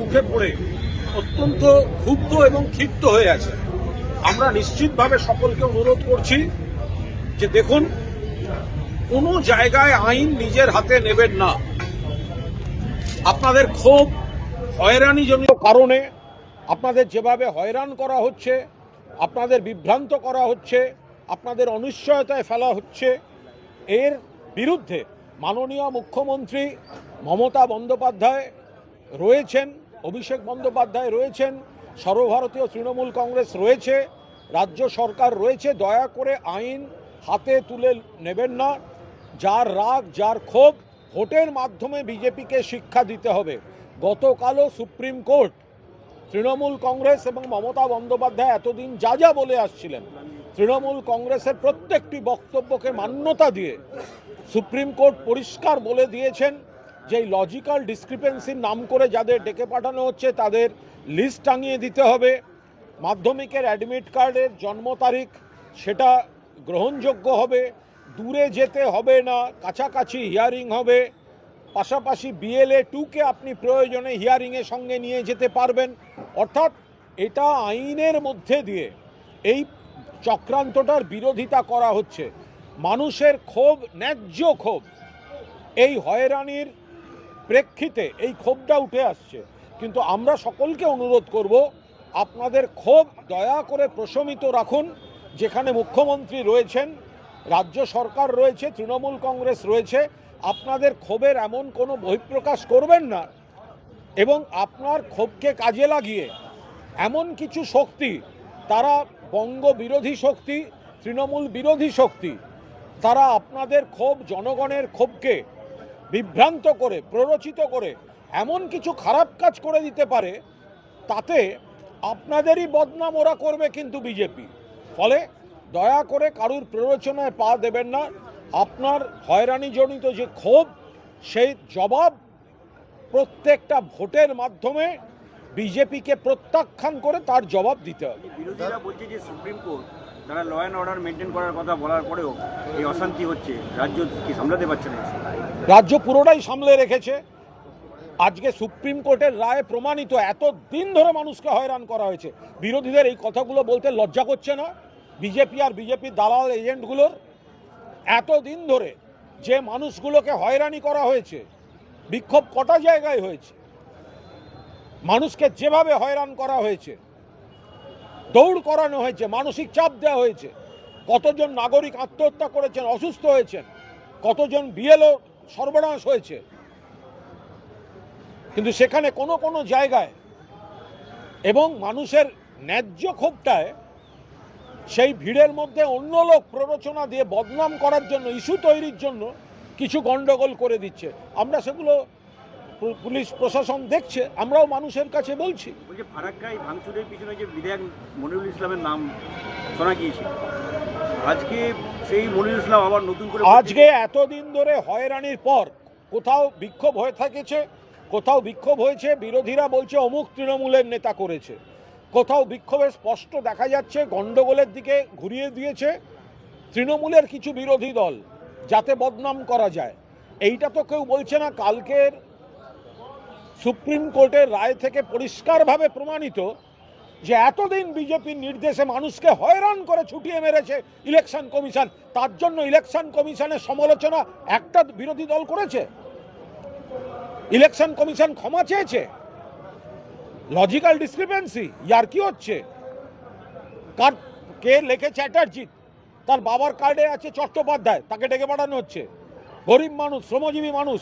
মুখে পড়ে অত্যন্ত ক্ষুব্ধ এবং ক্ষিপ্ত হয়ে আছে। আমরা নিশ্চিতভাবে সকলকে অনুরোধ করছি যে দেখুন, কোনো জায়গায় আইন নিজের হাতে নেবেন না। আপনাদের ক্ষোভ হয়রানিজনিত কারণে আপনাদের যেভাবে হয়রান করা হচ্ছে, আপনাদের বিভ্রান্ত করা হচ্ছে, আপনাদের অনিশ্চয়তায় ফেলা হচ্ছে, এর বিরুদ্ধে মাননীয় মুখ্যমন্ত্রী মমতা বন্দ্যোপাধ্যায় রয়েছেন, অভিষেক বন্দ্যোপাধ্যায় রয়েছেন, সর্বভারতীয় তৃণমূল কংগ্রেস রয়েছে, রাজ্য সরকার রয়েছে, দয়া করে আইন হাতে তুলে নেবেন না। যার রাগ, যার ক্ষোভ, ভোটের মাধ্যমে বিজেপিকে শিক্ষা দিতে হবে। গতকালও সুপ্রিম কোর্ট তৃণমূল কংগ্রেস এবং মমতা বন্দ্যোপাধ্যায় এতদিন যা যা বলে আসছিলেন, তৃণমূল কংগ্রেসের প্রত্যেকটি বক্তব্যকে মান্যতা দিয়ে সুপ্রিম কোর্ট পরিষ্কার বলে দিয়েছেন। যে এই লজিক্যাল ডিসক্রিপেন্সির নাম করে যাদের ডেকে পাঠানো হচ্ছে, তাদের লিস্ট টাঙিয়ে দিতে হবে। মাধ্যমিকের অ্যাডমিট কার্ডের জন্ম তারিখ, সেটা গ্রহণযোগ্য হবে, দূরে যেতে হবে না, কাছাকাছি হিয়ারিং হবে। পাশাপাশি বিএলএ টুকে আপনি প্রয়োজনে হিয়ারিংয়ের সঙ্গে নিয়ে যেতে পারবেন। অর্থাৎ এটা আইনের মধ্যে দিয়ে এই চক্রান্তটার বিরোধিতা করা হচ্ছে। মানুষের ক্ষোভ, ন্যায্য ক্ষোভ, এই হয়রানির প্রেক্ষিতে এই ক্ষোভটা উঠে আসছে। কিন্তু আমরা সকলকে অনুরোধ করব, আপনাদের ক্ষোভ দয়া করে প্রশমিত রাখুন। যেখানে মুখ্যমন্ত্রী রয়েছেন, রাজ্য সরকার রয়েছে, তৃণমূল কংগ্রেস রয়েছে, আপনাদের ক্ষোভের এমন কোনো বহিঃপ্রকাশ করবেন না। এবং আপনার ক্ষোভকে কাজে লাগিয়ে এমন কিছু শক্তি, তারা বঙ্গ বিরোধী শক্তি, তৃণমূল বিরোধী শক্তি, তারা আপনাদের ক্ষোভ, জনগণের ক্ষোভকে বিভ্রান্ত করে, প্ররোচিত করে, এমন কিছু খারাপ কাজ করে দিতে পারে, তাতে আপনাদেরই বদনাম ওরা করবে কিন্তু বিজেপি। ফলে দয়া করে কারুর প্ররোচনায় পা দেবেন না। আপনার হয়রানিজনিত যে ক্ষোভ, সেই জবাব প্রত্যেকটা ভোটের মাধ্যমে বিজেপিকে প্রত্যাখ্যান করে তার জবাব দিতে হবে। বিরোধীরা বলছে যে সুপ্রিম কোর্ট তারা ল অ্যান্ড অর্ডার মেনটেন করার কথা বলার পরেও এই অশান্তি হচ্ছে। রাজ্য কি সামলাতে পারছে না? রাজ্য পুরোটাই সামলে রেখেছে। আজকে সুপ্রিম কোর্টের রায় প্রমাণিত এত দিন ধরে মানুষকে হয়রান করা হয়েছে। বিরোধীদের এই কথাগুলো বলতে লজ্জা করছে না। বিজেপি আর বিজেপির দালাল এজেন্টগুলোর এত দিন ধরে যে মানুষগুলোকে হয়রানি করা হয়েছে, বিক্ষোভ কটা জায়গায় হয়েছে? মানুষকে যেভাবে হয়রান করা হয়েছে দৌড় করানো হয়েছে, মানসিক চাপ দেওয়া হয়েছে। কতজন নাগরিক আত্মহত্যা করেছেন, অসুস্থ হয়েছেন, কতজন বিএলও সর্বনাশ হয়েছে। কিন্তু সেখানে কোনো কোনো জায়গায় এবং মানুষের ন্যায্য ক্ষোভটায় সেই ভিড়ের মধ্যে অন্য লোক প্ররোচনা দিয়ে বদনাম করার জন্য, ইস্যু তৈরির জন্য কিছু গন্ডগোল করে দিচ্ছে। আমরা সেগুলো পুলিশ প্রশাসন দেখছে আমরাও মানুষের কাছে বলছি। ভাঙচুরের পিছনে যে বিধায়ক মনিরুল ইসলামের নাম শোনা গিয়েছিল আজকে সেই মনিরুল ইসলাম আবার নতুন করে আজকে এতদিন ধরে হয়রানির পর কোথাও বিক্ষোভ হয়ে থাকেছে কোথাও বিক্ষোভ হয়েছে বিরোধীরা বলছে অমুক তৃণমূলের নেতা করেছে। কোথাও বিক্ষোভে স্পষ্ট দেখা যাচ্ছে গন্ডগোলের দিকে ঘুরিয়ে দিয়েছে তৃণমূলের কিছু বিরোধী দল যাতে বদনাম করা যায়। এইটা তো কেউ বলছে না কালকের সুপ্রিম কোর্টের রায় থেকে পরিষ্কারভাবে প্রমাণিত যে এতদিন বিজেপির নির্দেশে মানুষকে হয়রান করে ছুটিয়ে মেরেছে ইলেকশন কমিশন, তার জন্য ইলেকশন কমিশনের সমালোচনা একটা বিরোধী দল করেছে? ইলেকশন কমিশন ক্ষমা চেয়েছে? লজিক্যাল ডিসক্রিপেন্সি, ইয়ার কি হচ্ছে? কার, কে লেখে চ্যাটার্জি তার বাবার কার্ডে আছে চট্টোপাধ্যায়, তাকে ডেকে পাঠানো হচ্ছে। গরিব মানুষ, শ্রমজীবী মানুষ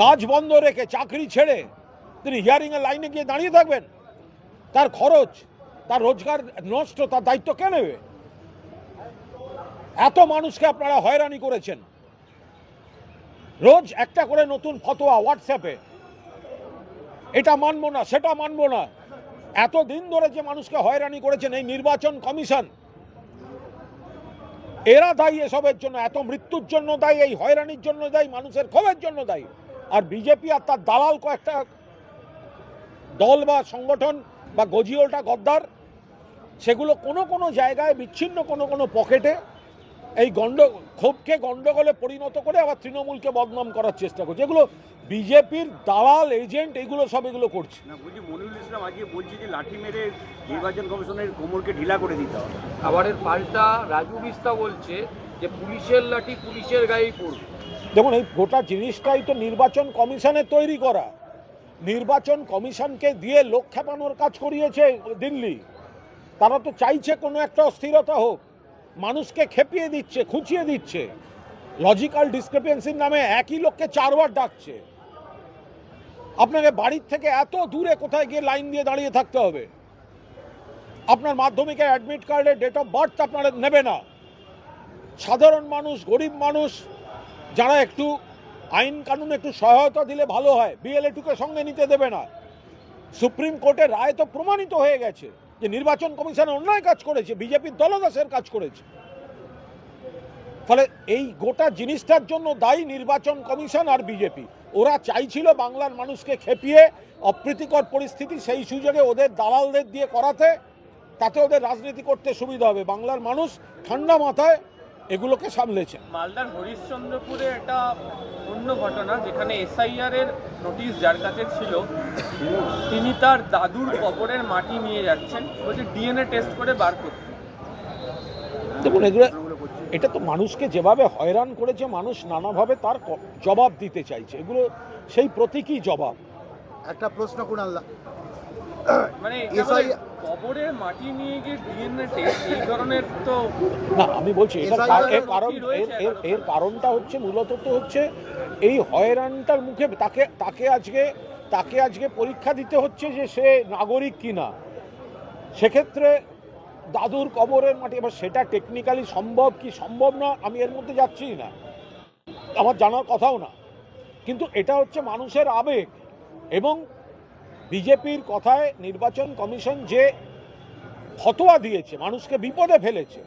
কাজ বন্ধ রেখে চাকরি ছেড়ে তিনি হিয়ারিং এর লাইনে গিয়ে দাঁড়িয়ে থাকবেন। তার খরচ, তার রোজগার নষ্ট, তার দায়িত্ব কে নেবে? এত মানুষকে আপনারা হয়রানি করেছেন। রোজ একটা করে নতুন ফতোয়া হোয়াটসঅ্যাপে এটা মানব না, সেটা মানব না। এত দিন ধরে যে মানুষকে হয়রানি করেছেন এই নির্বাচন কমিশন। এরা দায়ী এসবের জন্য, এত মৃত্যুর জন্য দায়ী, এই হয়রানির জন্য দায়ী, মানুষের ক্ষোভের জন্য দায়ী। আর বিজেপি আর তার দালাল কয়েকটা দল বা সংগঠন বা গজিওটা গদ্দার সেগুলো কোনো কোনো জায়গায় বিচ্ছিন্ন কোনো কোনো পকেটে এই গণ্ড ক্ষোভকে গণ্ডগোলে পরিণত করে আবার তৃণমূলকে বদনাম করার চেষ্টা করছে। এগুলো বিজেপির দালাল এজেন্ট এগুলো সব এগুলো করছে। না বলছি মনিরুল ইসলাম আজকে বলছে যে লাঠি মেরে নির্বাচন কমিশনের কোমরকে ঢিলা করে দিতে হবে। আবার এর পাল্টা রাজু বিস্তা বলছে যে পুলিশের লাঠি পুলিশের গায়েই পড়বে। দেখুন, এই গোটা জিনিসটাই তো নির্বাচন কমিশনে তৈরি করা। নির্বাচন কমিশনকে দিয়ে লোক খেপানোর কাজ করিয়েছে দিল্লি। তারা তো চাইছে কোনো একটা অস্থিরতা হোক। মানুষকে খেপিয়ে দিচ্ছে, খুঁচিয়ে দিচ্ছে। লজিক্যাল ডিসক্রিপেন্সির নামে একই লোককে চারবার ডাকছে। আপনাকে বাড়ির থেকে এত দূরে কোথায় গিয়ে লাইন দিয়ে দাঁড়িয়ে থাকতে হবে? আপনার মাধ্যমিকে অ্যাডমিট কার্ডের ডেট অফ বার্থ আপনারা নেবে না। সাধারণ মানুষ, গরিব মানুষ যারা একটু আইন কানুন একটু সহায়তা দিলে ভালো হয় বিএলএ বিএলএটুকে সঙ্গে নিতে দেবে না। সুপ্রিম কোর্টের রায় তো প্রমাণিত হয়ে গেছে যে নির্বাচন কমিশন অন্যায় কাজ করেছে, বিজেপির দলদাসের কাজ করেছে। ফলে এই গোটা জিনিসটার জন্য দায়ী নির্বাচন কমিশন আর বিজেপি। ওরা চাইছিল বাংলার মানুষকে খেপিয়ে অপ্রীতিকর পরিস্থিতি সেই সুযোগে ওদের দালালদের দিয়ে করাতে, তাতে ওদের রাজনীতি করতে সুবিধা হবে। বাংলার মানুষ ঠান্ডা মাথায় এগুলোকে সামলেছে মালদার হরিশ্চন্দ্রপুরে একটা অন্য ঘটনা যেখানে এসআইআর এর নোটিশ যার কাছে ছিল তিনি তার দাদুর কবরের মাটি নিয়ে যাচ্ছেন বলছে ডিএনএ টেস্ট করে বার করতে। দেখুন এগুলো করছে এটা তো মানুষকে যেভাবে হয়রান করেছে মানুষ নানাভাবে তার জবাব দিতে চাইছে। এগুলো সেই প্রতীকী জবাব। একটা প্রশ্ন কুণাল্লা মানে বলে কবরের মাটি নিয়ে গিয়ে ডিএনএ টেস্ট এই ধরনের তো না আমি বলছি এর এর কারণ এর- এর এর কারণটা হচ্ছে মূলত তো হচ্ছে এই হয়রানটার মুখে তাকে তাকে আজকে তাকে আজকে পরীক্ষা দিতে হচ্ছে যে সে নাগরিক কিনা। সেক্ষেত্রে দাদুর কবরের মাটি এবার সেটা টেকনিক্যালি সম্ভব কি সম্ভব না আমি এর মধ্যে যাচ্ছি না। আমার জানার কথাও না। কিন্তু এটা হচ্ছে মানুষের আবেগ এবং বিজেপির কথায় নির্বাচন কমিশন যে ফতোয়া দিয়েছে মানুষকে বিপদে ফেলেছে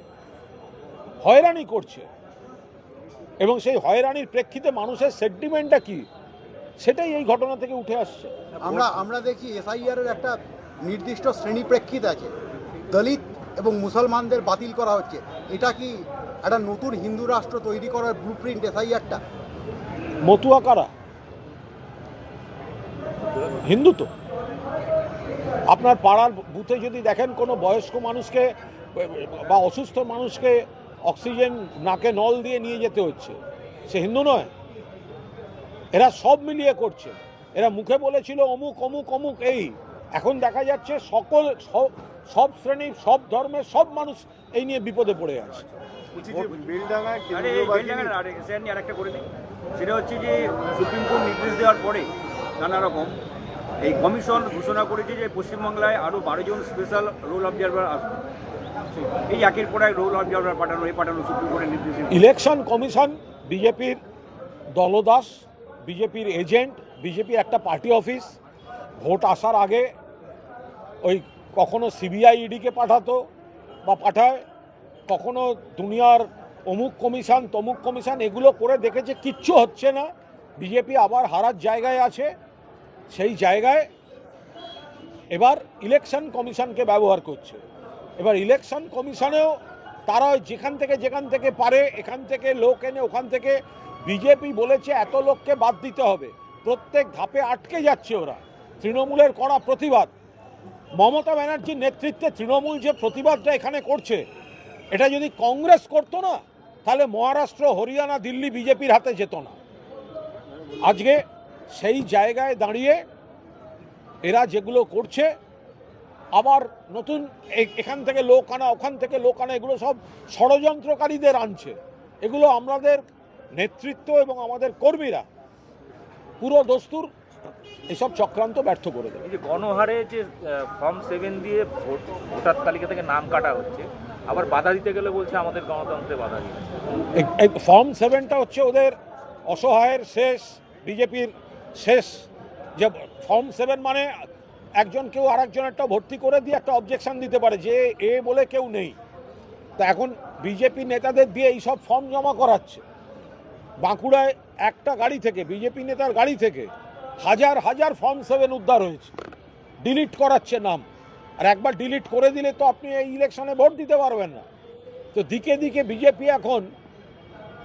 হয়রানি করছে এবং সেই হয়রানির প্রেক্ষিতে মানুষের সেন্টিমেন্টটা কি সেটাই এই ঘটনা থেকে উঠে আসছে। আমরা আমরা দেখি এসআইআর এর একটা নির্দিষ্ট শ্রেণি প্রেক্ষিত আছে। দলিত এবং মুসলমানদের বাতিল করা হচ্ছে। এটা কি একটা নতুন হিন্দু রাষ্ট্র তৈরি করার ব্লু প্রিন্ট এসআইআরটা মতুয়া কারা? হিন্দু তো। আপনার পাড়ার বুথে যদি দেখেন কোনো বয়স্ক মানুষকে বা অসুস্থ মানুষকে অক্সিজেন নাকে নল দিয়ে নিয়ে যেতে হচ্ছে সে হিন্দু নয়। এরা সব মিলিয়ে করছে। এরা মুখে বলেছিল অমুক অমুক অমুক এই। এখন দেখা যাচ্ছে সকল সব- সব শ্রেণির সব ধর্মের সব মানুষ এই নিয়ে বিপদে পড়ে আছে। সেটা হচ্ছে যে সুপ্রিম কোর্ট নির্দেশ দেওয়ার পরে নানা রকম এই কমিশন ঘোষণা করেছে যে পশ্চিমবাংলায় আরও বারো জন স্পেশাল রোল অবজারভার আসবে এই একের পর এক রোল অবজারভার পাঠানো এই পাঠানো সুপ্রিম কোর্টের নির্দেশে ইলেকশন কমিশন বিজেপির দলদাস বিজেপির এজেন্ট বিজেপি একটা পার্টি অফিস ভোট আসার আগে ওই কখনো সিবিআই ইডিকে পাঠাতো বা পাঠায়, কখনো দুনিয়ার অমুক কমিশন, তমুক কমিশন, এগুলো করে দেখেছে, কিচ্ছু হচ্ছে না। বিজেপি আবার হারার জায়গায় আছে। সেই জায়গায় এবার ইলেকশন কমিশনকে ব্যবহার করছে। এবার ইলেকশন কমিশনেও তারা যেখান থেকে যেখান থেকে পারে, এখান থেকে লোক এনে ওখান থেকে বিজেপি বলেছে এত লোককে বাদ দিতে হবে। প্রত্যেক ধাপে আটকে যাচ্ছে ওরা। তৃণমূলের করা প্রতিবাদ। মমতা ব্যানার্জির নেতৃত্বে তৃণমূল যে প্রতিবাদটা এখানে করছে, এটা যদি কংগ্রেস করতো না, তাহলে মহারাষ্ট্র, হরিয়ানা, দিল্লি বিজেপির হাতে যেত না। আজকে সেই জায়গায় দাঁড়িয়ে এরা যেগুলো করছে আবার নতুন এখান থেকে লোক আনা ওখান থেকে লোক আনা এগুলো সব ষড়যন্ত্রকারীদের আনছে। এগুলো আমাদের নেতৃত্ব এবং আমাদের কর্মীরা পুরো দস্তুর এসব চক্রান্ত ব্যর্থ করে দেবে। এই যে গণহারে যে ফর্ম সেভেন দিয়ে ভোট ভোটার তালিকা থেকে নাম কাটা হচ্ছে আবার বাধা দিতে গেলে বলছে আমাদের গণতন্ত্রে বাধা দিচ্ছে। ফর্ম সেভেনটা হচ্ছে ওদের অসহায়ের শেষ বিজেপির শেষ। যে ফর্ম সেভেন মানে একজন কেউ আরেকজনেরটা ভর্তি করে দিয়ে একটা অবজেকশন দিতে পারে যে এ বলে কেউ নেই। তা এখন বিজেপি নেতাদের দিয়ে এই সব ফর্ম জমা করাচ্ছে। বাঁকুড়ায় একটা গাড়ি থেকে বিজেপি নেতার গাড়ি থেকে হাজার হাজার ফর্ম সেভেন উদ্ধার হয়েছে। ডিলিট করাচ্ছে নাম। আর একবার ডিলিট করে দিলে তো আপনি এই ইলেকশনে ভোট দিতে পারবেন না। তো দিকে দিকে বিজেপি এখন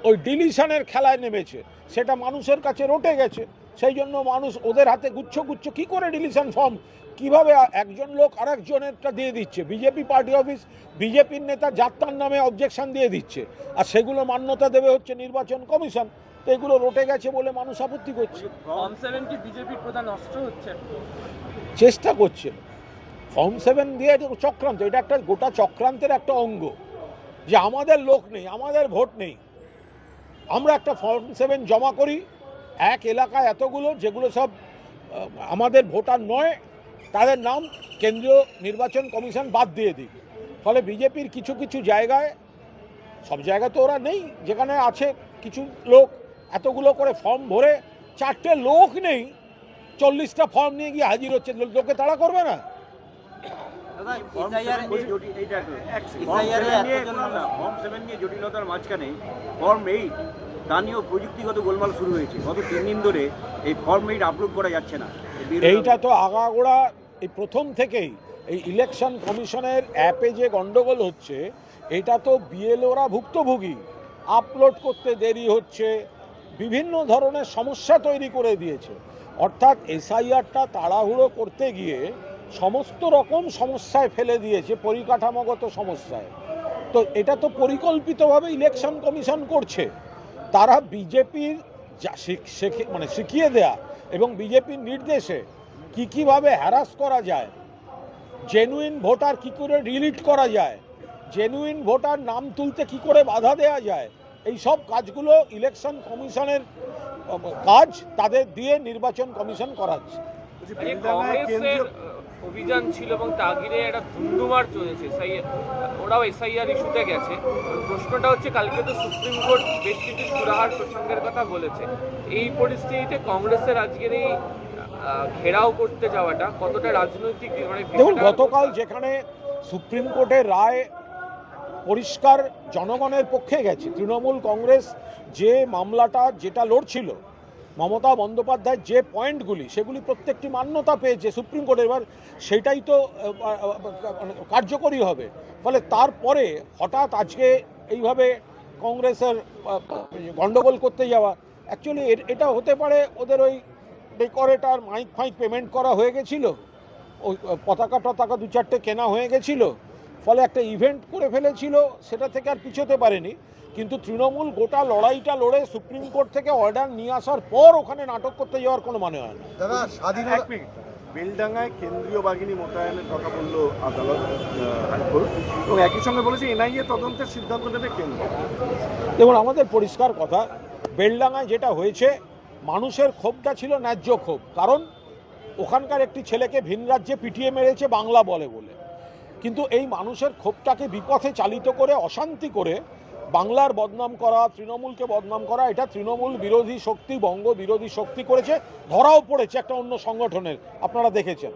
ওই ডিলিশনের খেলায় নেমেছে। সেটা মানুষের কাছে রটে গেছে। সেই জন্য মানুষ ওদের হাতে গুচ্ছ গুচ্ছ কি করে ডিলিশন ফর্ম? কীভাবে একজন লোক আরেকজনেরটা দিয়ে দিচ্ছে? বিজেপি পার্টি অফিস বিজেপির নেতা যাত্রার নামে অবজেকশন দিয়ে দিচ্ছে। আর সেগুলো মান্যতা দেবে হচ্ছে নির্বাচন কমিশন। তো এগুলো রটে গেছে বলে মানুষ আপত্তি করছে। ফর্ম সেভেন বিজেপির প্রধান অস্ত্র হচ্ছে? চেষ্টা করছে। ফর্ম সেভেন দিয়ে চক্রান্ত এটা একটা গোটা চক্রান্তের একটা অঙ্গ। যে আমাদের লোক নেই আমাদের ভোট নেই। আমরা একটা ফর্ম সেভেন জমা করি এক এলাকায় এতগুলো যেগুলো সব আমাদের ভোটার নয় তাদের নাম কেন্দ্রীয় নির্বাচন কমিশন বাদ দিয়ে দিই ফলে বিজেপির কিছু কিছু জায়গায় সব জায়গায় তো ওরা নেই যেখানে আছে কিছু লোক এতগুলো করে ফর্ম ভরে চারটে লোক নেই চল্লিশটা ফর্ম নিয়ে গিয়ে হাজির হচ্ছে লোকে তাড়া করবে না? ফর্ম সেভেন নিয়ে জটিলতার মাঝখানে ফর্ম এইট তা নিয়েও প্রযুক্তিগত গোলমাল শুরু হয়েছে। গত তিন দিন ধরে এই ফর্ম এইট আপলোড করা যাচ্ছে না। এইটা তো আগাগোড়া এই প্রথম থেকেই এই ইলেকশন কমিশনের অ্যাপে যে গন্ডগোল হচ্ছে, এটা তো বিএলওরা ভুক্তভোগী। আপলোড করতে দেরি হচ্ছে, বিভিন্ন ধরনের সমস্যা তৈরি করে দিয়েছে। অর্থাৎ এসআইআরটা তাড়াহুড়ো করতে গিয়ে সমস্ত রকম সমস্যায় ফেলে দিয়েছে, পরিকাঠামোগত সমস্যায়। তো এটা তো পরিকল্পিতভাবে ইলেকশন কমিশন করছে। তারা বিজেপির মানে শিখিয়ে দেয়া এবং বিজেপির নির্দেশে কি কীভাবে হ্যারাস করা যায় জেনুইন ভোটার কি করে রিলিট করা যায় জেনুইন ভোটার নাম তুলতে কি করে বাধা দেয়া যায়, এই সব কাজগুলো ইলেকশন কমিশনের, কাজ তাদের দিয়ে নির্বাচন কমিশন করাচ্ছে। অভিযান ছিল এবং তাগিরে একটা ধুন্ধুমার চলেছে। এসআইআর ওরাও এসআইআর ইস্যুতে গেছে। প্রশ্নটা হচ্ছে কালকে তো সুপ্রিম কোর্ট বেশ কিছু সুরাহার প্রসঙ্গের কথা বলেছে। এই পরিস্থিতিতে কংগ্রেসের আজকের এই ঘেরাও করতে যাওয়াটা কতটা রাজনৈতিক মানে দেখুন গতকাল যেখানে সুপ্রিম কোর্টের রায় পরিষ্কার জনগণের পক্ষে গেছে তৃণমূল কংগ্রেস যে মামলাটা যেটা লড়ছিল মমতা বন্দ্যোপাধ্যায়ের যে পয়েন্টগুলি সেগুলি প্রত্যেকটি মান্যতা পেয়েছে সুপ্রিম কোর্টের এবার সেটাই তো কার্যকরী হবে। ফলে তারপরে হঠাৎ আজকে এইভাবে কংগ্রেসের আহ, গন্ডগোল করতে যাওয়া অ্যাকচুয়ালি এটা হতে পারে ওদের ওই ডেকোরেটার মাইক ফাইক পেমেন্ট করা হয়ে গেছিল ওই পতাকা টতাকা দু চারটে কেনা হয়ে গেছিল ফলে একটা ইভেন্ট করে ফেলেছিল সেটা থেকে আর পিছোতে পারেনি। কিন্তু তৃণমূল গোটা লড়াইটা লড়ে সুপ্রিম কোর্ট থেকে অর্ডার নিয়ে আসার পর ওখানে নাটক করতে যাওয়ার কোনো মানে হয় না। দাদা স্বাধীনতা বেলডাঙ্গায় কেন্দ্রীয় বাহিনী মোতায়েনের কথা বলল আদালত হাইকোর্ট এবং একই সঙ্গে বলেছে এনআইএ তদন্তের সিদ্ধান্ত নেবে কেন্দ্র। দেখুন আমাদের পরিষ্কার কথা বেলডাঙায় যেটা হয়েছে মানুষের ক্ষোভটা ছিল ন্যায্য ক্ষোভ। কারণ ওখানকার একটি ছেলেকে ভিন রাজ্যে পিটিয়ে মেরেছে বাংলা বলে বলে। কিন্তু এই মানুষের ক্ষোভটাকে বিপথে চালিত করে অশান্তি করে বাংলার বদনাম করা তৃণমূলকে বদনাম করা এটা তৃণমূল বিরোধী শক্তি বঙ্গ বিরোধী শক্তি করেছে ধরাও পড়েছে একটা অন্য সংগঠনের আপনারা দেখেছেন।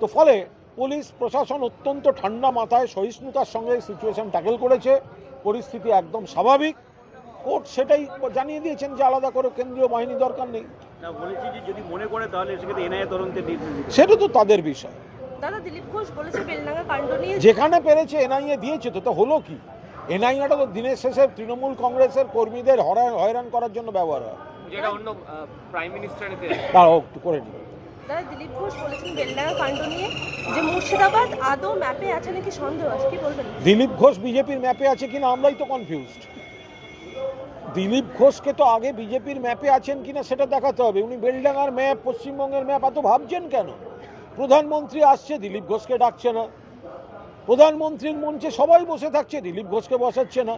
তো ফলে পুলিশ প্রশাসন অত্যন্ত ঠান্ডা মাথায় সহিষ্ণুতার সঙ্গে সিচুয়েশন ট্যাকেল করেছে পরিস্থিতি একদম স্বাভাবিক। কোর্ট সেটাই জানিয়ে দিয়েছেন যে আলাদা করে কেন্দ্রীয় বাহিনী দরকার নেই। বলেছি যদি মনে করে তাহলে সেক্ষেত্রে এনআইএ তদন্তের নির্দেশ সেটা তো তাদের বিষয়। দাদা দিলীপ ঘোষ বলেছে বেলডাঙ্গা কাণ্ড নিয়ে। যেখানে পেরেছে এনআইএ দিয়েছে তো তো হলো কি? এনআইএটা তো দিনের শেষে তৃণমূল কংগ্রেসের কর্মীদের হয়রান করার জন্য ব্যবহার হয়। যেটা অন্য প্রাইম মিনিস্টারের করে নিন। দাদা দিলীপ ঘোষ বলেছেন বেলডাঙ্গা কাণ্ড নিয়ে যে মুর্শিদাবাদ আদৌ ম্যাপে আছে নাকি সন্দেহ আছে কি বলবেন? দিলীপ ঘোষ বিজেপির ম্যাপে আছে কিনা আমরাই তো কনফিউজড দিলীপ ঘোষকে তো আগে বিজেপির ম্যাপে আছেন কিনা সেটা দেখাতে হবে। উনি বেলডাঙ্গার ম্যাপ পশ্চিমবঙ্গের ম্যাপ এত ভাবছেন কেন? প্রধানমন্ত্রী আসছে দিলীপ ঘোষকে ডাকছে না। প্রধানমন্ত্রীর মঞ্চে সবাই বসে থাকছে দিলীপ ঘোষকে বসাচ্ছে না।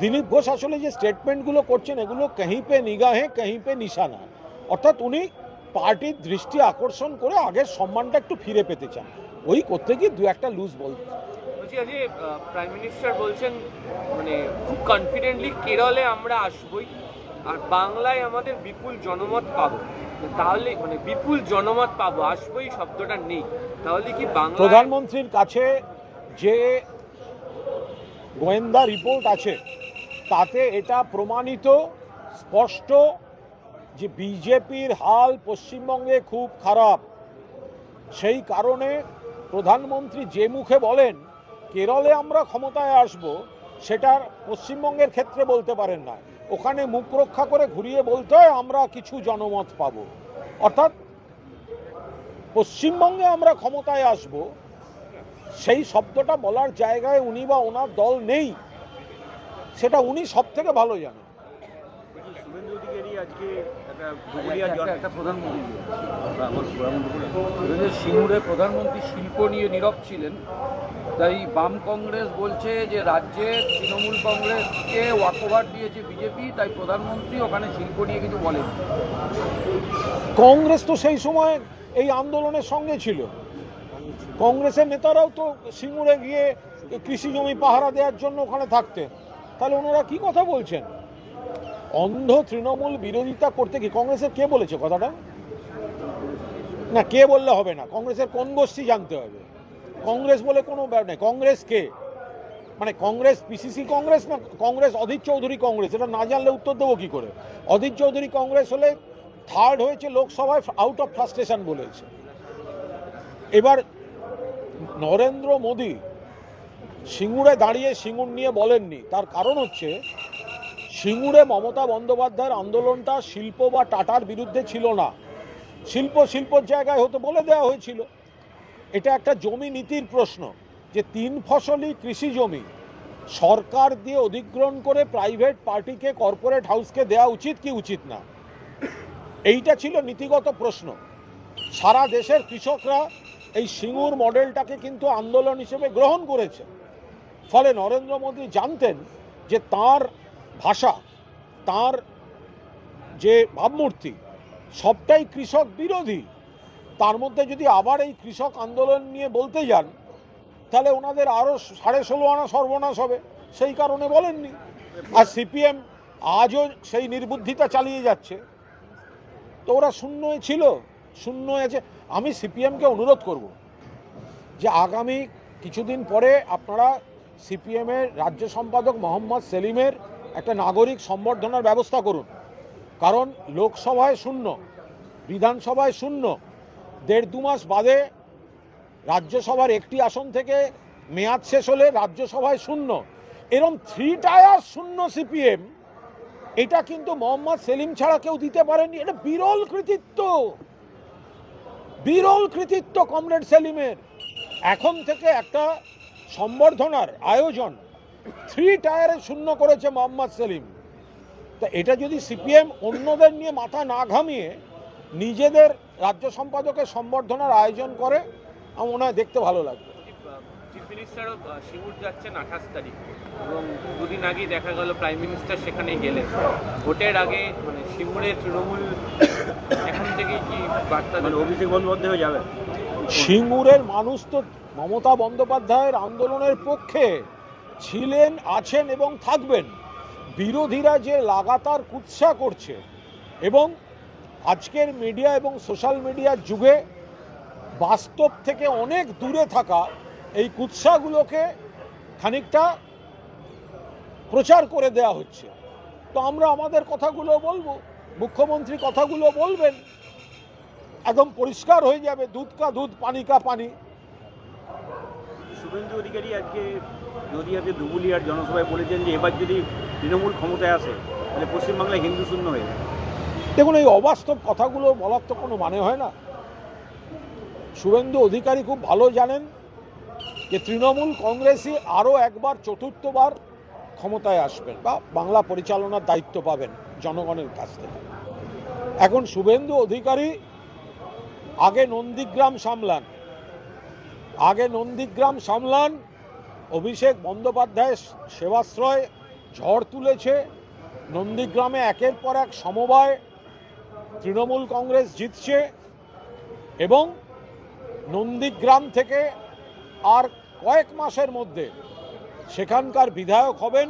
দিলীপ ঘোষ আসলে যে স্টেটমেন্টগুলো করছেন এগুলো কहीं পে নিগাহে কहीं পে নিশানা। অর্থাৎ উনি পার্টির দৃষ্টি আকর্ষণ করে আগের সম্মানটা একটু ফিরে পেতে চান। ওই করতে গিয়ে দু একটা লুজ বল। আজকে প্রাইম মিনিস্টার বলছেন মানে খুব কনফিডেন্টলি কেরলে আমরা আসবই আর বাংলায় আমাদের বিপুল জনমত পাবো। তাহলে মানে বিপুল জনমত পাবো আসবই শব্দটা নেই। তাহলে কি বাংলা প্রধানমন্ত্রীর কাছে যে গোয়েন্দা রিপোর্ট আছে, তাতে এটা প্রমাণিত, স্পষ্ট যে বিজেপির হাল পশ্চিমবঙ্গে খুব খারাপ। সেই কারণে প্রধানমন্ত্রী যে মুখে বলেন, কেরলে আমরা ক্ষমতায় আসব, সেটা পশ্চিমবঙ্গের ক্ষেত্রে বলতে পারেন না। ওখানে মুখ রক্ষা করে ঘুরিয়ে বলতে হয়, আমরা কিছু জনমত পাব। অর্থাৎ পশ্চিমবঙ্গে আমরা ক্ষমতায় আসব সেই শব্দটা বলার জায়গায় উনি বা ওনার দল নেই। সেটা উনি সব থেকে ভালো জানেন। সিঙ্গুরে প্রধানমন্ত্রী শিল্প নিয়ে নীরব ছিলেন। তাই বাম কংগ্রেস বলছে যে রাজ্যে তৃণমূল কংগ্রেসকে ওয়াকওভার দিয়েছে বিজেপি তাই প্রধানমন্ত্রী ওখানে শিল্প নিয়ে কিছু বলেন। কংগ্রেস তো সেই সময় এই আন্দোলনের সঙ্গে ছিল। কংগ্রেসের নেতারাও তো সিঙ্গুরে গিয়ে কৃষি জমি পাহারা দেওয়ার জন্য ওখানে থাকতেন। তাহলে ওনারা কি কথা বলছেন? অন্ধ তৃণমূল বিরোধিতা করতে কি কংগ্রেসের কে বলেছে কথাটা? না, কে বললে হবে না? কংগ্রেসের কোন গোষ্ঠী জানতে হবে? কংগ্রেস বলে কোনো ব্যাপার নেই। কংগ্রেস কে? মানে কংগ্রেস পিসিসি কংগ্রেস না কংগ্রেস অধীর চৌধুরী কংগ্রেস? এটা না জানলে উত্তর দেবো কি করে? অধীর চৌধুরী কংগ্রেস হলে থার্ড হয়েছে লোকসভায় আউট অফ ফ্রাস্ট্রেশন বলেছে। এবার নরেন্দ্র মোদী সিঙ্গুরে দাঁড়িয়ে সিঙ্গুর নিয়ে বলেননি। তার কারণ হচ্ছে, সিঙ্গুরে মমতা বন্দ্যোপাধ্যায়ের আন্দোলনটা শিল্প বা টাটার বিরুদ্ধে ছিল না। শিল্প শিল্পর জায়গায় হতে বলে দেওয়া হয়েছিল। এটা একটা জমি নীতির প্রশ্ন যে তিন ফসলি কৃষি জমি সরকার দিয়ে অধিগ্রহণ করে প্রাইভেট পার্টিকে, কর্পোরেট হাউসকে দেওয়া উচিত কি উচিত না? এইটা ছিল নীতিগত প্রশ্ন। সারা দেশের কৃষকরা এই সিঙ্গুর মডেলটাকে কিন্তু আন্দোলন হিসেবে গ্রহণ করেছে। ফলে নরেন্দ্র মোদী জানতেন যে তার ভাষা, তার যে ভাবমূর্তি, সবটাই কৃষক বিরোধী। তার মধ্যে যদি আবার এই কৃষক আন্দোলন নিয়ে বলতে যান, তাহলে ওনাদের আরও সাড়ে ষোলো আনা সর্বনাশ হবে। সেই কারণে বলেননি। আর সিপিএম আজও সেই নির্বুদ্ধিতা চালিয়ে যাচ্ছে। তো ওরা শূন্য ছিল। শূন্য আছে। আমি সিপিএমকে অনুরোধ করব যে আগামী কিছুদিন পরে আপনারা সিপিএমের রাজ্য সম্পাদক মোহাম্মদ সেলিমের একটা নাগরিক সম্বর্ধনার ব্যবস্থা করুন। কারণ লোকসভায় শূন্য, বিধানসভায় শূন্য, দেড় দু মাস বাদে রাজ্যসভার একটি আসন থেকে মেয়াদ শেষ হলে রাজ্যসভায় শূন্য। এরম থ্রি টায়ার শূন্য সিপিএম এটা কিন্তু মোহাম্মদ সেলিম ছাড়া কেউ দিতে পারেনি। এটা বিরল কৃতিত্ব। বিরল কৃতিত্ব কমরেড সেলিমের। এখন থেকে একটা সম্বর্ধনার আয়োজন। থ্রি টায়ারে শূন্য করেছে মোহাম্মদ সেলিম। তা এটা যদি সিপিএম অন্যদের নিয়ে মাথা না ঘামিয়ে নিজেদের রাজ্য সম্পাদকের সম্বর্ধনার আয়োজন করে, আমার মনে হয় দেখতে ভালো লাগবে। মিনিস্টারও শিবুর যাচ্ছেন আঠাশ তারিখ। এবং দুদিন আগেই দেখা গেল প্রাইম মিনিস্টার সেখানে গেলেন। ভোটের আগে মানে শিবুরের তৃণমূল এখন থেকে কি বার্তা মানে দেবে? অভিষেক বন্দ্যোপাধ্যায় হয়ে যাবে। সিঙ্গুরের মানুষ তো মমতা বন্দ্যোপাধ্যায়ের আন্দোলনের পক্ষে ছিলেন আছেন এবং থাকবেন। বিরোধীরা যে লাগাতার কুৎসা করছে এবং আজকের মিডিয়া এবং সোশ্যাল মিডিয়ার যুগে বাস্তব থেকে অনেক দূরে থাকা এই কুৎসাগুলোকে খানিকটা প্রচার করে দেয়া হচ্ছে। তো আমরা আমাদের কথাগুলো বলব মুখ্যমন্ত্রী কথাগুলো বলবেন একদম পরিষ্কার হয়ে যাবে দুধ কা দুধ পানি কা পানি। শুভেন্দু অধিকারী আজকে নদীয়াতে দুবুলিয়ার জনসভায় বলেছেন যে এবার যদি তৃণমূল ক্ষমতায় আসে তাহলে পশ্চিমবাংলায় হিন্দু শূন্য হয়ে যাবে। দেখুন এই অবাস্তব কথাগুলো বলার তো কোনো মানে হয় না। শুভেন্দু অধিকারী খুব ভালো জানেন যে তৃণমূল কংগ্রেসই আরও একবার চতুর্থবার ক্ষমতায় আসবেন বা বাংলা পরিচালনার দায়িত্ব পাবেন জনগণের কাছ থেকে। এখন শুভেন্দু অধিকারী আগে নন্দীগ্রাম সামলান। আগে নন্দীগ্রাম সামলান, অভিষেক বন্দ্যোপাধ্যায় সেবাশ্রয় ঝড় তুলেছে, নন্দীগ্রামে একের পর এক সমবায় তৃণমূল কংগ্রেস জিতছে এবং নন্দীগ্রাম থেকে আর কয়েক মাসের মধ্যে সেখানকার বিধায়ক হবেন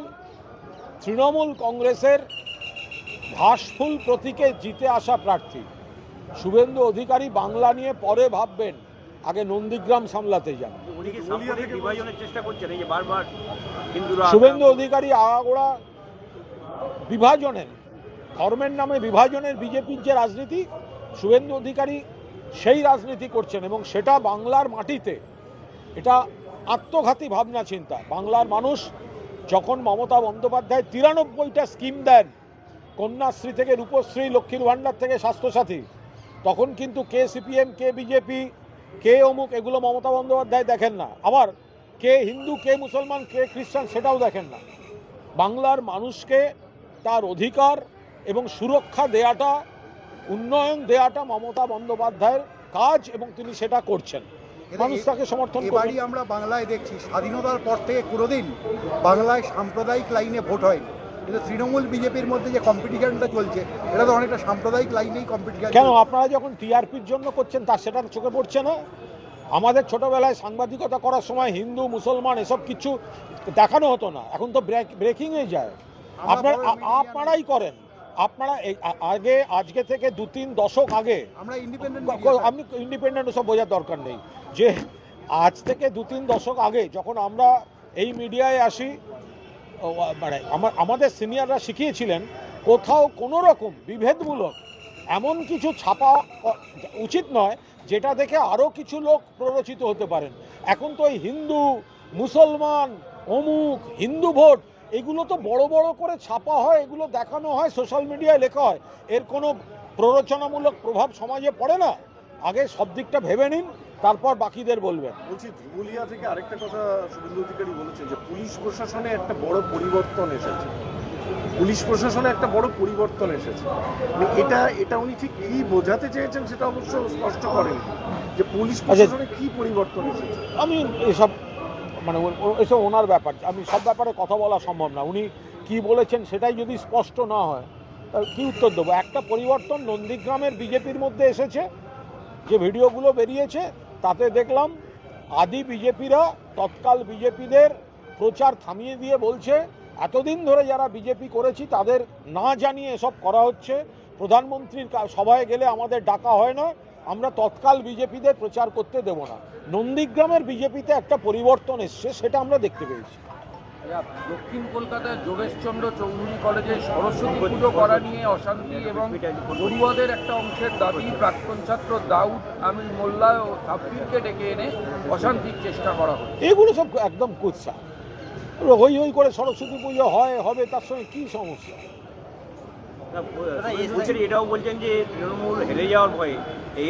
তৃণমূল কংগ্রেসের ঘাসফুল প্রতীকে জিতে আসা প্রার্থী। শুভেন্দু অধিকারী বাংলা নিয়ে পরে ভাববেন আগে নন্দীগ্রাম সামলাতে যান। শুভেন্দু অধিকারী আগাগোড়া বিভাজনের ধর্মের নামে বিভাজনের বিজেপির যে রাজনীতি শুভেন্দু অধিকারী সেই রাজনীতি করছেন এবং সেটা বাংলার মাটিতে এটা আত্মঘাতী ভাবনা চিন্তা। বাংলার মানুষ যখন মমতা বন্দ্যোপাধ্যায় তিরানব্বইটা স্কিম দেন, কন্যাশ্রী থেকে রূপশ্রী, লক্ষ্মীর ভাণ্ডার থেকে স্বাস্থ্যসাথী, তখন কিন্তু কে সিপিএম, কে বিজেপি, কে অমুক, এগুলো মমতা বন্দ্যোপাধ্যায় দেখেন না। আবার কে হিন্দু, কে মুসলমান, কে খ্রিস্টান সেটাও দেখেন না। বাংলার মানুষকে তার অধিকার এবং সুরক্ষা দেয়াটা, উন্নয়ন দেয়াটা মমতা বন্দ্যোপাধ্যায়ের কাজ এবং তিনি সেটা করছেন। মানুষ তাকে সমর্থন এবারই আমরা বাংলায় দেখছি স্বাধীনতার পর থেকে কোনোদিন বাংলায় সাম্প্রদায়িক লাইনে ভোট হয়নি। কিন্তু তৃণমূল বিজেপির মধ্যে যে কম্পিটিশনটা চলছে এটা তো অনেকটা সাম্প্রদায়িক লাইনেই কম্পিটিশন কেন আপনারা যখন টিআরপির জন্য করছেন তার সেটা চোখে পড়ছে না? আমাদের ছোটবেলায় সাংবাদিকতা করার সময় হিন্দু মুসলমান এসব কিছু দেখানো হতো না। এখন তো ব্রেকিং হয়ে যায়। আপনারা আপনারাই করেন। আপনারা এই- আগে আজকে থেকে দু তিন দশক আগে আমরা ইন্ডিপেন্ডেন্ট আমি ইন্ডিপেন্ডেন্ট সব বোঝার দরকার নেই। যে আজ থেকে দু তিন দশক আগে যখন আমরা এই মিডিয়ায় আসি মানে আমা- আমাদের সিনিয়ররা শিখিয়েছিলেন কোথাও কোনো রকম বিভেদমূলক এমন কিছু ছাপা উচিত নয় যেটা দেখে আরও কিছু লোক প্ররোচিত হতে পারেন। এখন তো এই হিন্দু মুসলমান অমুক হিন্দু ভোট এগুলো তো বড় বড় করে ছাপা হয় এগুলো দেখানো হয় সোশ্যাল মিডিয়ায় লেখা হয়। এর কোনো প্ররোচনামূলক প্রভাব সমাজে পড়ে না। আগে সব দিকটা ভেবে নিন তারপর বাকিদের বলবেন। বলছি ধুবুলিয়া থেকে আরেকটা কথা শুভেন্দু অধিকারী বলেছেন যে পুলিশ প্রশাসনে একটা বড় পরিবর্তন এসেছে। পুলিশ প্রশাসনে একটা বড় পরিবর্তন এসেছে। মানে এটা এটা উনি ঠিক কি বোঝাতে চেয়েছেন সেটা অবশ্য স্পষ্ট করেন যে পুলিশ প্রশাসনে কি পরিবর্তন এসেছে? আমি এসব মানে এসব ওনার ব্যাপার। আমি সব ব্যাপারে কথা বলা সম্ভব না। উনি কি বলেছেন সেটাই যদি স্পষ্ট না হয় কি উত্তর দেবো? একটা পরিবর্তন নন্দীগ্রামের বিজেপির মধ্যে এসেছে, যে ভিডিওগুলো বেরিয়েছে, তাতে দেখলাম আদি বিজেপিরা তৎকাল বিজেপিদের প্রচার থামিয়ে দিয়ে বলছে, এতদিন ধরে যারা বিজেপি করেছি, তাদের না জানিয়ে এসব করা হচ্ছে। প্রধানমন্ত্রীর সভায় গেলে আমাদের ডাকা হয় না। আমরা তৎকাল বিজেপিদের প্রচার করতে দেব না। নন্দীগ্রামের বিজেপিতে একটা পরিবর্তন এসছে সেটা আমরা দেখতে পেয়েছি। দক্ষিণ কলকাতায় যোগেশচন্দ্র চৌধুরী কলেজে সরস্বতী পুজো করা নিয়ে অশান্তি এবং পড়ুয়াদের একটা অংশের দাবি প্রাক্তন ছাত্র দাউদ আমির মোল্লা ও সাব্বিরকে ডেকে এনে অশান্তির চেষ্টা করা হয় এগুলো সব একদম কুৎসা। হই হই করে সরস্বতী পুজো হয় হবে তার সঙ্গে কী সমস্যা? বলছেন এটাও বলছেন যে তৃণমূল হেরে যাওয়ার ভয়ে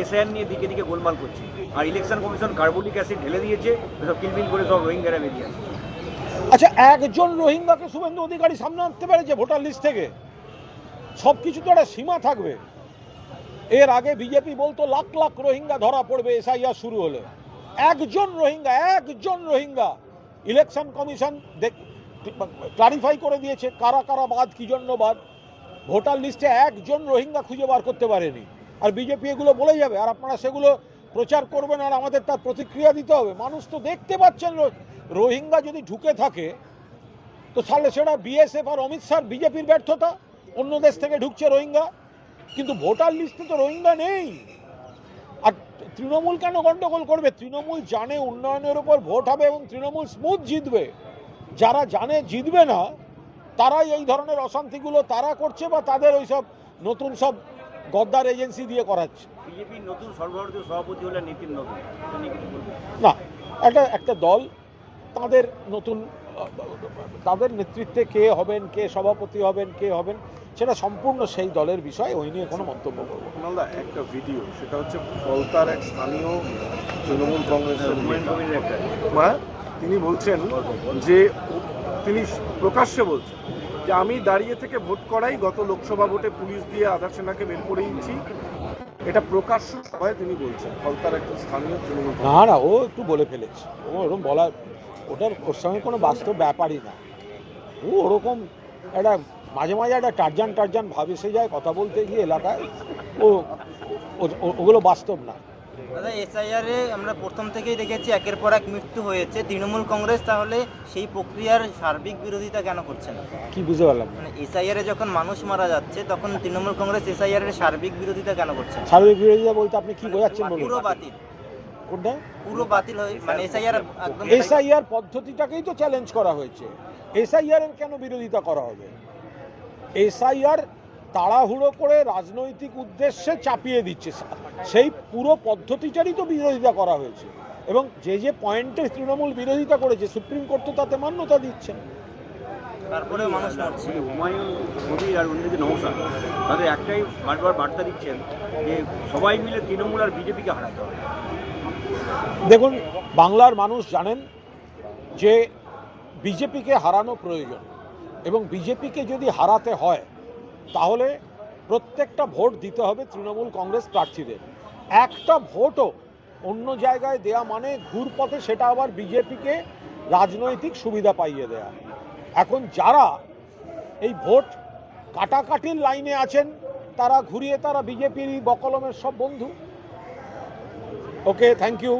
এসআইআর নিয়ে দিকে দিকে গোলমাল করছে। আর ইলেকশন কমিশন কার্বলিক অ্যাসিড ঢেলে দিয়েছে সব কিলবিল করে সব রোহিঙ্গারা বেরিয়ে আসে আচ্ছা একজন রোহিঙ্গাকে শুভেন্দু অধিকারী সামনে আনতে পেরেছে ভোটার লিস্ট থেকে? সব কিছু তো একটা সীমা থাকবে। এর আগে বিজেপি বলতো লাখ লাখ রোহিঙ্গা ধরা পড়বে এসআইআর শুরু হলে। একজন রোহিঙ্গা একজন রোহিঙ্গা। ইলেকশন কমিশন ক্লারিফাই করে দিয়েছে কারা কারা বাদ কি জন্য বাদ। ভোটার লিস্টে একজন রোহিঙ্গা খুঁজে বার করতে পারেনি। আর বিজেপি এগুলো বলে যাবে, আর আপনারা সেগুলো প্রচার করবেন আর আমাদের তার প্রতিক্রিয়া দিতে হবে। মানুষ তো দেখতে পাচ্ছেন রোহিঙ্গা যদি ঢুকে থাকে, তো তাহলে সেটা বিএসএফ আর অমিত শাহ বিজেপির ব্যর্থতা, অন্য দেশ থেকে ঢুকছে রোহিঙ্গা। কিন্তু ভোটার লিস্টে তো রোহিঙ্গা নেই। আর তৃণমূল কেন গন্ডগোল করবে? তৃণমূল জানে উন্নয়নের ওপর ভোট হবে এবং তৃণমূল স্মুথ জিতবে। যারা জানে জিতবে না তারাই এই ধরনের অশান্তিগুলো তারা করছে বা তাদের ওই সব নতুন সব গদ্দার এজেন্সি দিয়ে করাচ্ছে। বিজেপির নতুন সর্বভারতীয় সভাপতি হলেন নীতিন? না একটা একটা দল তাদের নতুন তাদের নেতৃত্বে কে হবেন কে সভাপতি হবেন কে হবেন সেটা সম্পূর্ণ সেই দলের বিষয় ওই নিয়ে কোনো মন্তব্য করব না। একটা ভিডিও সেটা হচ্ছে ফলতার এক স্থানীয় তৃণমূল কংগ্রেসের একটা। তিনি বলছেন যে তিনি প্রকাশ্যে বলছেন যে আমি দাঁড়িয়ে থেকে ভোট করাই গত লোকসভা ভোটে পুলিশ দিয়ে আধার সেনাকে বের করে দিচ্ছি এটা প্রকাশ্য সভায় তিনি বলছেন। ফলতার একজন স্থানীয় তৃণমূল না না ও একটু বলে ফেলেছে। ও ওরকম বলা ওটার ওর সঙ্গে কোনো বাস্তব ব্যাপারই না। ও ওরকম একটা মাঝে মাঝে একটা টারজান টারজান ভাব এসে যায় কথা বলতে গিয়ে এলাকায় ও ও- ও- ওগুলো বাস্তব না। দাদা এসআইআরে আমরা প্রথম থেকেই দেখেছি একের পর এক মৃত্যু হয়েছে। তৃণমূল কংগ্রেস তাহলে সেই প্রক্রিয়ার সার্বিক বিরোধিতা কেন করছে না? কি বুঝতে পারলাম মানে এসআইআরে যখন মানুষ মারা যাচ্ছে তখন তৃণমূল কংগ্রেস এসআইআর এর সার্বিক বিরোধিতা কেন করছে না? সার্বিক বিরোধিতা বলতে আপনি কি বোঝাচ্ছেন বলুন। পুরো বাতিল। কোনটা? পুরো বাতিল হয়ে মানে এসআইআর একদম এসআইআর পদ্ধতিটাকেই তো চ্যালেঞ্জ করা হয়েছে। এসআইআর এর কেন বিরোধিতা করা হবে? এসআইআর তাড়াহুড়ো করে রাজনৈতিক উদ্দেশ্যে চাপিয়ে দিচ্ছে সেই পুরো পদ্ধতিটারই তো বিরোধিতা করা হয়েছে। এবং যে যে পয়েন্টে তৃণমূল বিরোধিতা করেছে সুপ্রিম কোর্ট তো তাতে মান্যতা দিচ্ছে। তারপরে মানুষ মরছে হুমায়ুন কবির আর অন্যদিকে নৌসা তাদের একটাই বারবার বার্তা দিচ্ছেন যে সবাই মিলে তৃণমূল আর বিজেপিকে হারাতে হবে। দেখুন বাংলার মানুষ জানেন যে বিজেপিকে হারানো প্রয়োজন। এবং বিজেপিকে যদি হারাতে হয় তাহলে প্রত্যেকটা ভোট দিতে হবে তৃণমূল কংগ্রেস প্রার্থীদের। একটা ভোটও অন্য জায়গায় দেয়া মানে ঘুরপথে সেটা আবার বিজেপিকে রাজনৈতিক সুবিধা পাইয়ে দেয়া। এখন যারা এই ভোট কাটাকাটির লাইনে আছেন, তারা ঘুরিয়ে তারা বিজেপির বকলমের সব বন্ধু। Okay thank you